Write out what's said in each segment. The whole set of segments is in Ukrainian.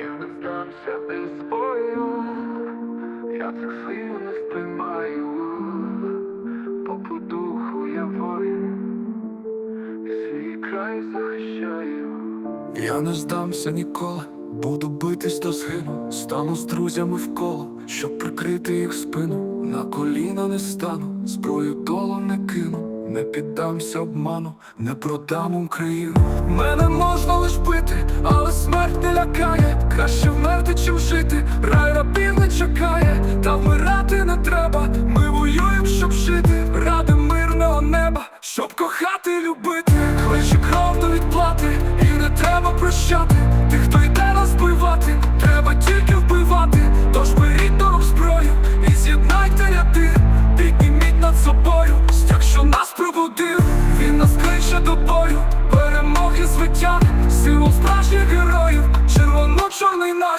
Я здамся без бою, я цих слів не сприймаю, по духу я воїн, свій край захищаю. Я не здамся ніколи, буду битись до згину, стану з друзями в коло, щоб прикрити їх спину. На коліна не стану, зброю долу не кину. Не піддамся обману, не продам Україну. Мене не лякає. Краще вмерти, чим жити.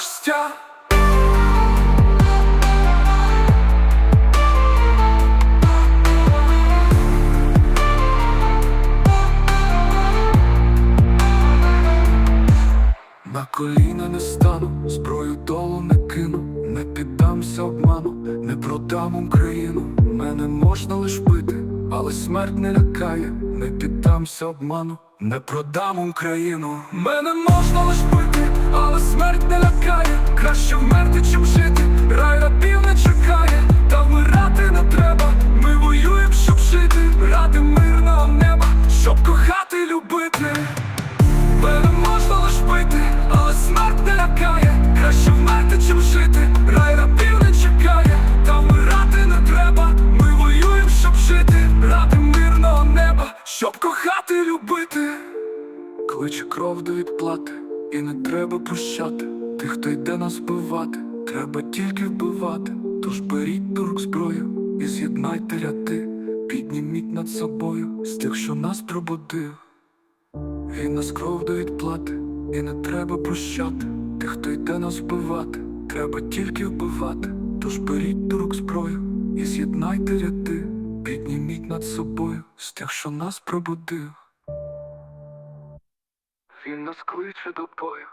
Стяг. На коліна не стану, зброю долу не кину, не піддамся обману, не продам Україну. Мене можна лиш бити, але смерть не лякає, не піддамся обману, не продам Україну. Мене можна лиш бити, Краще вмерти, чим жити. Рай рабів не чекає, та вмирати не треба. Ми воюємо, щоб жити, ради мирного неба, щоб кохати любити. Мене можна лиш бити, але смерть не лякає. Краще вмерти, чим жити. Рай рабів не чекає, та вмирати не треба. Ми воюємо, щоб жити, ради мирного неба, щоб кохати любити. Кличе кров до відплати, і не треба прощати. Тих, хто йде нас вбивати, треба тільки вбивати. Тож беріть до рук зброю і з'єднайте ряди. Підніміть над собою з тих, що нас пробудив. Він нас кров до відплати, і не треба прощати. Тих, хто йде нас вбивати, треба тільки вбивати. Тож беріть до рук зброю і з'єднайте ряди. Підніміть над собою з тих, що нас пробудив. Він нас кличе до бою.